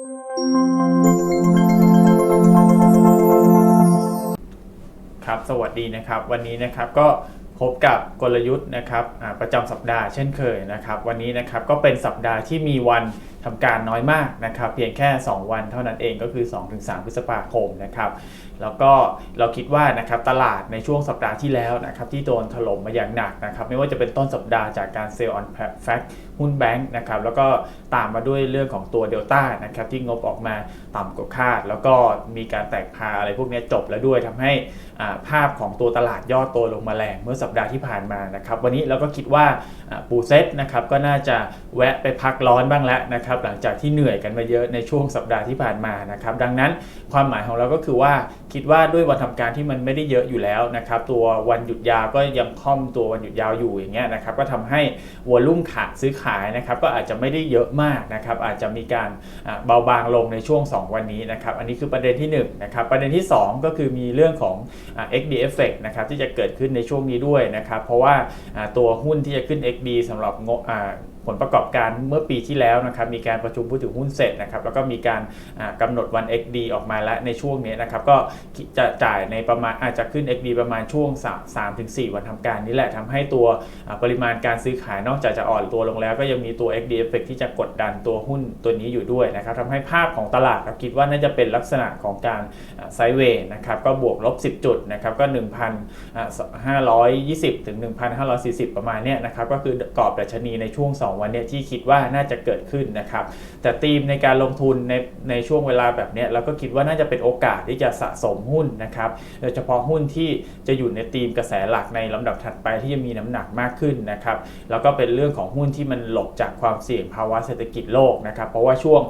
ครับ สวัสดีนะครับ วันนี้นะครับก็ พบกับกลยุทธ์นะครับประจำสัปดาห์เช่นเคยนะครับ วันนี้นะครับก็เป็นสัปดาห์ที่มีวันทำการน้อยมากนะครับ เพียงแค่ 2 วันเท่านั้นเองก็คือ 2-3 พฤษภาคมนะครับแล้วก็เราคิดว่านะครับตลาดในช่วงสัปดาห์ที่แล้วนะครับที่โดนถล่มมาอย่างหนักนะครับไม่ว่าจะเป็นต้นสัปดาห์จากการเซลล์ออนแฟกหุ้นแบงค์นะครับแล้วก็ตามมาด้วยเรื่องของตัวเดลต้านะครับที่งบออกมาต่ำกว่าคาด แล้วก็มีการแตกพาอะไรพวกนี้จบแล้วด้วยทำให้ภาพของตัวตลาดย่อตัวลงมาแรงเมื่อสัปปดาห์ที่ผ่านมานะครับวันนี้เราก็คิดว่าปูเซตนะครับก็น่าจะแวะไปพักร้อนบ้างแล้วนะครับหลังจากที่เหนื่อยกันมาเยอะในช่วงสัปดาห์ที่ผ่านมานะครับดังนั้นความหมายของเราก็คือว่าคิดว่าด้วยวันทำการที่มันไม่ได้เยอะอยู่แล้วนะครับตัววันหยุดยาวก็ยังค่อมตัววันหยุดยาวอยู่อย่างเงี้ยนะครับก็ทำให้วอลุ่มขาดซื้อขายนะครับก็อาจจะไม่ได้เยอะมากนะครับอาจจะมีการเบาบางลงในช่วง 2 วันนี้นะครับอันนี้คือประเด็นที่1นะครับประเด็นที่ 2 ก็คือมีเรื่องของ XD effect นะครับที่จะเกิดขึ้นในช่วงนี้ด้วยนะครับ เพราะว่าตัวหุ้นที่จะขึ้น XD สำหรับงบ ผลประกอบการเมื่อปีที่แล้วนะครับมีการประชุมผู้ถือหุ้นเสร็จนะครับแล้วก็มีการอ่ากำหนดวัน XD ออกมาแล้วในช่วงนี้นะครับก็จะจ่ายในประมาณอาจจะขึ้น XD ประมาณช่วง 3-4 วันทำการนี้แหละทำให้ตัวปริมาณการซื้อขายนอกจากจะอ่อนตัวลงแล้ว ก็ยังมีตัว XD effect ที่จะกดดันตัวหุ้นตัวนี้อยู่ด้วยนะครับทำให้ภาพของตลาดเราคิดว่าน่าจะเป็นลักษณะของการไซเวย์นะครับก็บวกลบ 10 จุดนะครับก็ 1,520 ถึง 1,540 ประมาณเนี้ยนะครับก็คือกรอบดัชนีในช่วง 2วันเนี้ยที่คิดว่าน่าจะเกิดขึ้นนะครับ แต่ธีมในการลงทุนในในช่วงเวลาแบบเนี้ยเราก็คิดว่าน่าจะเป็นโอกาสที่จะสะสมหุ้นนะครับโดยเฉพาะหุ้นที่จะอยู่ในธีมกระแสหลักในลำดับถัดไปที่จะมีน้ำหนักมากขึ้นนะครับแล้วก็เป็นเรื่องของหุ้นที่มันหลบจากความเสี่ยงภาวะเศรษฐกิจโลกนะครับเพราะว่าช่วง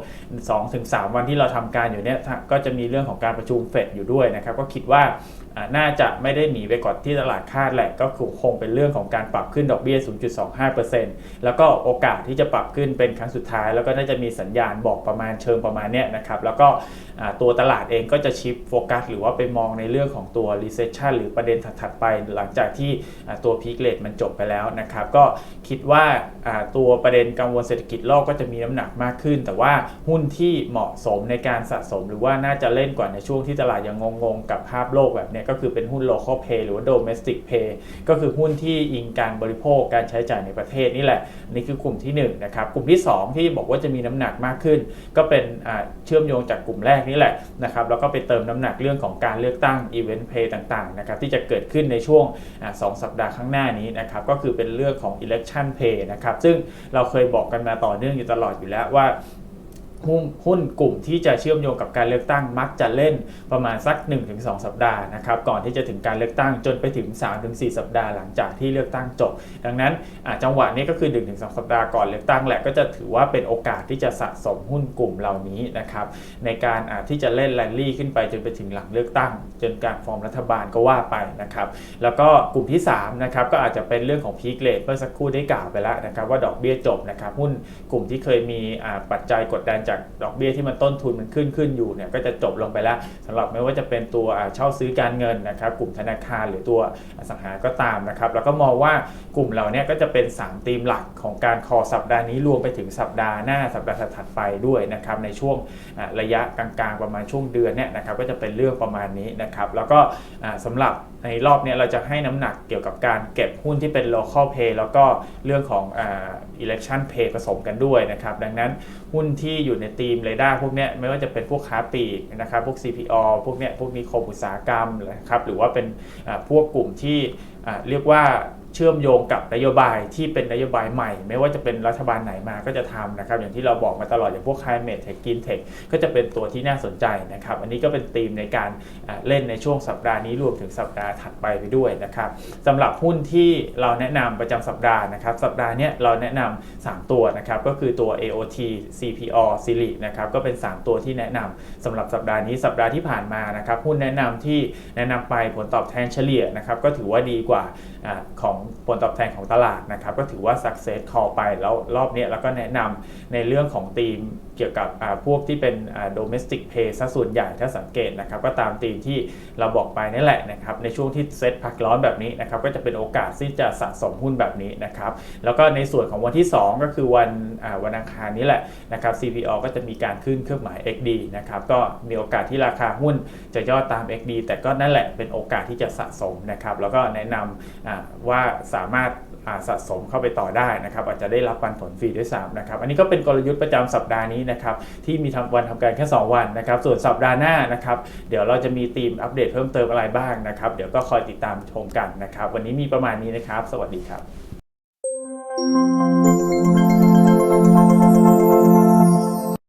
2-3 วันที่เราทำการอยู่เนี้ยก็จะมีเรื่องของการประชุมเฟดอยู่ด้วยนะครับก็คิดว่าน่าจะไม่ได้หนีไปก่อนที่ตลาดคาดแหละก็คือคงเป็นเรื่องของการปรับขึ้นดอกเบี้ย 0.25%แล้วก็โอกาสที่จะปรับขึ้นเป็นครั้งสุดท้าย แล้วก็น่าจะมีสัญญาณบอกประมาณเชิงประมาณเนี้ยนะครับ แล้วก็ตัวตลาดเองก็จะชิปโฟกัสหรือว่าไปมองในเรื่องของตัว recession หรือประเด็นถัดๆไป หลังจากที่ตัว peak rate มันจบไปแล้วนะครับ ก็คิดว่าอ่าตัวประเด็นกังวลเศรษฐกิจโลกก็จะมีน้ำหนักมากขึ้น แต่ว่าหุ้นที่เหมาะสมในการสะสม หรือว่าน่าจะเล่นกว่าในช่วงที่ตลาดยังงงๆกับภาพโลกแบบเนี้ยก็คือเป็นหุ้น local pay หรือว่า domestic pay ก็คือหุ้นที่อิงการบริโภคการใช้จ่ายในประเทศนี่แหละนี่คือกลุ่มที่1นะครับกลุ่มที่ 2 ที่บอกว่าจะมีน้ำหนักมากขึ้น ก็เป็นเชื่อมโยงจากกลุ่มแรกนี่แหละนะครับแล้วก็ไปเติมน้ำหนักเรื่องของการเลือกตั้ง event pay ต่างๆนะครับที่จะเกิดขึ้นในช่วงอสองสัปดาห์ข้างหน้านี้นะครับก็คือเป็นเรื่องของ election pay นะครับซึ่งเราเคยบอกกันมาต่อเนื่องอยู่ตลอดอยู่แล้วว่า หุ้นหุ้นกลุ่มที่จะเชื่อมโยงกับการเลือกตั้งมักจะเล่นประมาณสัก 1-2 สัปดาห์นะครับก่อนที่จะถึงการเลือกตั้งจนไปถึง 3-4 สัปดาห์หลังจากที่เลือกตั้งจบ ดังนั้นจังหวะนี้ก็คือ 1-2 สัปดาห์ก่อนเลือกตั้งแหละก็จะถือว่าเป็นโอกาสที่จะสะสมหุ้นกลุ่มเหล่านี้นะครับในการที่จะเล่นแรลลี่ขึ้นไปจนไปถึงหลังเลือกตั้ง จนการฟอร์มรัฐบาลก็ว่าไปนะครับแล้วก็กลุ่มที่3นะครับก็อาจจะเป็นเรื่องของพีคเลทเมื่อสักครู่ได้กล่าวไปแล้วนะครับว่าดอกเบี้ยจบนะครับหุ้นกลุ่มที่เคยมีปัจจัยกดดันจากดอกเบี้ยที่มันต้นทุนมันขึ้นขึ้นอยู่เนี่ยก็จะจบลงไปแล้วสำหรับไม่ว่าจะเป็นตัวเช่าซื้อการเงินนะครับกลุ่มธนาคารหรือตัวอสังหาก็ตามนะครับแล้วก็มองว่ากลุ่มเหล่านี้ก็จะเป็น 3 ธีมหลักของการคอสัปดาห์นี้รวมไปถึงสัปดาห์หน้าสัปดาห์ถัดไปด้วยนะครับในช่วงระยะกลางๆ ประมาณช่วงเดือนเนี่ยนะครับก็จะเป็นเรื่องประมาณนี้นะครับแล้วก็อ่าสำหรับ ในรอบนี้เราจะให้น้ำหนักเกี่ยวกับการเก็บหุ้นที่เป็น local pay แล้วก็เรื่องของอ่า election pay ผสมกันด้วยนะครับ ดังนั้นหุ้นที่อยู่ในทีมเรดาร์พวกนี้ไม่ว่าจะเป็นพวกค้าปลีกนะครับพวก CPO พวกเนี้ยพวกนิคมอุตสาหกรรมนะครับหรือว่าเป็นอ่าพวกกลุ่มที่อ่าเรียกว่า เชื่อมโยงกับนโยบายที่เป็นนโยบายใหม่ ไม่ว่าจะเป็นรัฐบาลไหนมาก็จะทำนะครับ อย่างที่เราบอกมาตลอดอย่างพวก climate tech green tech ก็จะเป็นตัวที่น่าสนใจนะครับ อันนี้ก็เป็นธีมในการเล่นในช่วงสัปดาห์นี้รวมถึงสัปดาห์ถัดไปไปด้วยนะครับสำหรับหุ้นที่เราแนะนำประจำสัปดาห์นะครับ สัปดาห์นี้เราแนะนำ3ตัวนะครับ ก็คือตัว AOT CPO s i l i นะครับก็เป็น 3 ตัวที่แนะนำสำหรับสัปดาห์นี้สัปดาห์ที่ผ่านมานะครับหุ้นแนะนำที่แนะนำไปผลตอบแทนเฉลี่ยนะครับก็ถือว่าดีกว่าอาของผลตอบแทนของตลาดนะครับก็ถือว่า success call ไปแล้วรอบนี้เราก็แนะนำในเรื่องของธีมเกี่ยวกับพวกที่เป็น domestic play ซะส่วนใหญ่ถ้าสังเกตนะครับก็ตามธีมที่เราบอกไปนี่แหละนะครับในช่วงที่เซ็ตพักร้อนแบบนี้นะครับก็จะเป็นโอกาสที่จะสะสมหุ้นแบบนี้นะครับแล้วก็ในส่วนของวันที่ 2 ก็คือวันวันอังคารนี้แหละนะครับ CPO ก็จะมีการขึ้นเครื่องหมาย XD นะครับก็มีโอกาสที่ราคาหุ้นจะย่อตาม XD แต่ก็นั่นแหละเป็นโอกาสที่จะสะสมนะครับแล้วก็แนะนำว่าสามารถาสะสมเข้าไปต่อได้นะครับอาจจะได้รับปันผลฟรีด้วยซ้ำนะครับอันนี้ก็เป็นกลยุทธ์ประจำสัปดาห์นี้นะครับที่มีทำวันทำการแค่ 2 วันนะครับส่วนสัปดาห์หน้านะครับเดี๋ยวเราจะมีทีมอัปเดตเพิ่มเติมอะไรบ้างนะครับเดี๋ยวก็คอยติดตามชมกันนะครับวันนี้มีประมาณนี้นะครับ สวัสดีครับ